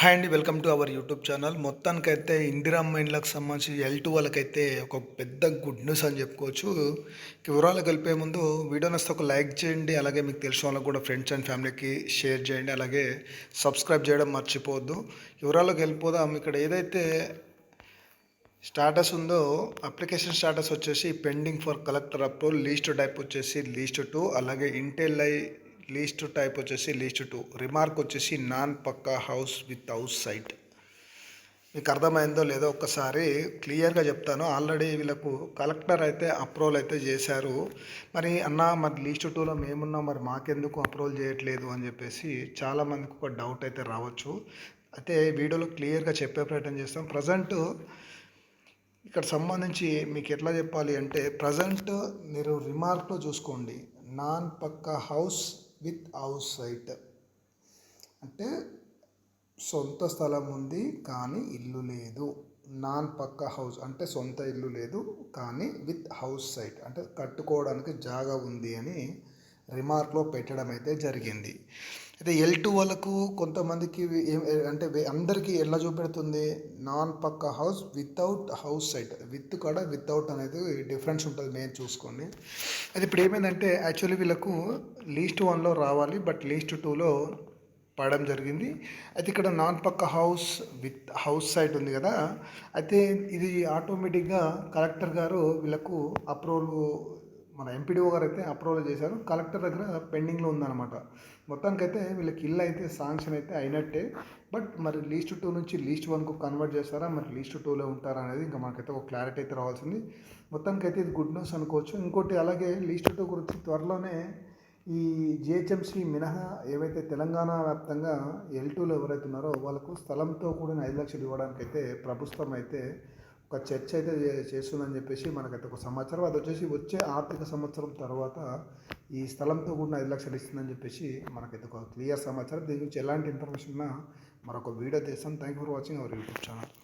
Hi అండి welcome to our YouTube channel. మొత్తానికైతే ఇందిరా మైండ్లకు సంబంధించి ఎల్ టూ వాళ్ళకైతే ఒక పెద్ద గుడ్ న్యూస్ అని చెప్పుకోవచ్చు. వివరాలు కలిపే ముందు వీడియో నస్తే ఒక లైక్ చేయండి అలాగే మీకు తెలిసిన వాళ్ళకి కూడా ఫ్రెండ్స్ అండ్ ఫ్యామిలీకి షేర్ చేయండి అలాగే సబ్స్క్రైబ్ చేయడం మర్చిపోవద్దు. వివరాలకు వెళ్ళిపోదాం. ఇక్కడ ఏదైతే స్టాటస్ ఉందో అప్లికేషన్ స్టాటస్ వచ్చేసి pending for collector approval list type వచ్చేసి లీస్ట్ టూ అలాగే ఇంటెల్ ఐ లీస్ట్ టైప్ వచ్చేసి లీస్ట్ టూ. రిమార్క్ వచ్చేసి non pucca house with house site. మీకు అర్థమైందో లేదో ఒక్కసారి క్లియర్గా చెప్తాను. ఆల్రెడీ వీళ్ళకు కలెక్టర్ అయితే అప్రూవల్ అయితే చేశారు. మరి అన్న మరి లీస్ట్ టూలో మేమున్నాం మరి మాకెందుకు అప్రూవల్ చేయట్లేదు అని చెప్పేసి చాలామందికి ఒక డౌట్ అయితే రావచ్చు. అయితే వీడియోలో క్లియర్గా చెప్పే ప్రయత్నం చేస్తాం. ప్రజెంట్ ఇక్కడ సంబంధించి మీకు ఎట్లా చెప్పాలి అంటే ప్రజెంట్ మీరు రిమార్క్లో చూసుకోండి. నాన్ పక్క హౌస్ విత్ హౌస్ సైట్. అంటే సొంత స్థలం ఉంది కానీ ఇల్లు లేదు. నాన్ పక్క హౌస్ అంటే సొంత ఇల్లు లేదు కానీ విత్ హౌస్ సైట్. అంటే కట్టుకోవడానికి జాగా ఉంది అని రిమార్క్లో పెట్టడం అయితే జరిగింది. అయితే ఎల్ టూ వాళ్ళకు కొంతమందికి అంటే అందరికీ ఎలా చూపెడుతుంది. Non pucca house without house site. With కూడా వితౌట్ అనేది డిఫరెన్స్ ఉంటుంది మెయిన్ చూసుకోండి అది ఇప్పుడు ఏమైందంటే యాక్చువల్లీ వీళ్ళకు లీస్ట్ వన్లో రావాలి బట్ లీస్ట్ టూలో పడడం జరిగింది. అయితే ఇక్కడ నాన్ పక్క హౌస్ విత్ హౌస్ సైట్ ఉంది కదా అయితే ఇది ఆటోమేటిక్గా కలెక్టర్ గారు వీళ్ళకు అప్రూవల్ మన ఎంపీడీఓ గారు అయితే అప్రూవల్ చేశారు. కలెక్టర్ దగ్గర పెండింగ్లో ఉందన్నమాట. మొత్తానికైతే వీళ్ళకి ఇల్లు అయితే శాంక్షన్ అయితే అయినట్టే. బట్ మరి లీస్ట్ టూ నుంచి లీస్ట్ వన్కు కన్వర్ట్ చేస్తారా? మరి లీస్ట్ టూలో ఉంటారా అనేది ఇంకా మనకైతే ఒక క్లారిటీ అయితే రావాల్సింది. మొత్తానికైతే ఇది గుడ్ న్యూస్ అనుకోవచ్చు. ఇంకోటి అలాగే లీస్ట్ టూ గురించి త్వరలోనే ఈ జిహెచ్ఎంసీ మినహా ఏవైతే తెలంగాణ వ్యాప్తంగా ఎల్ టూలో ఎవరైతే ఉన్నారో వాళ్ళకు స్థలంతో కూడిన ఐదు లక్షలు ఇవ్వడానికైతే ప్రభుత్వం అయితే ఒక చర్చ అయితే చేస్తుందని చెప్పేసి మనకైతే ఒక సమాచారం. అది వచ్చేసి వచ్చే ఆర్థిక సంవత్సరం తర్వాత ఈ స్థలంతో కూడిన ఐదు లక్షలు ఇస్తుందని చెప్పేసి మనకైతే ఒక క్లియర్ సమాచారం. దీని గురించి ఎలాంటి ఇన్ఫర్మేషన్ ఉన్నా మరొక వీడియో తీస్తాం thank you for watching our YouTube channel.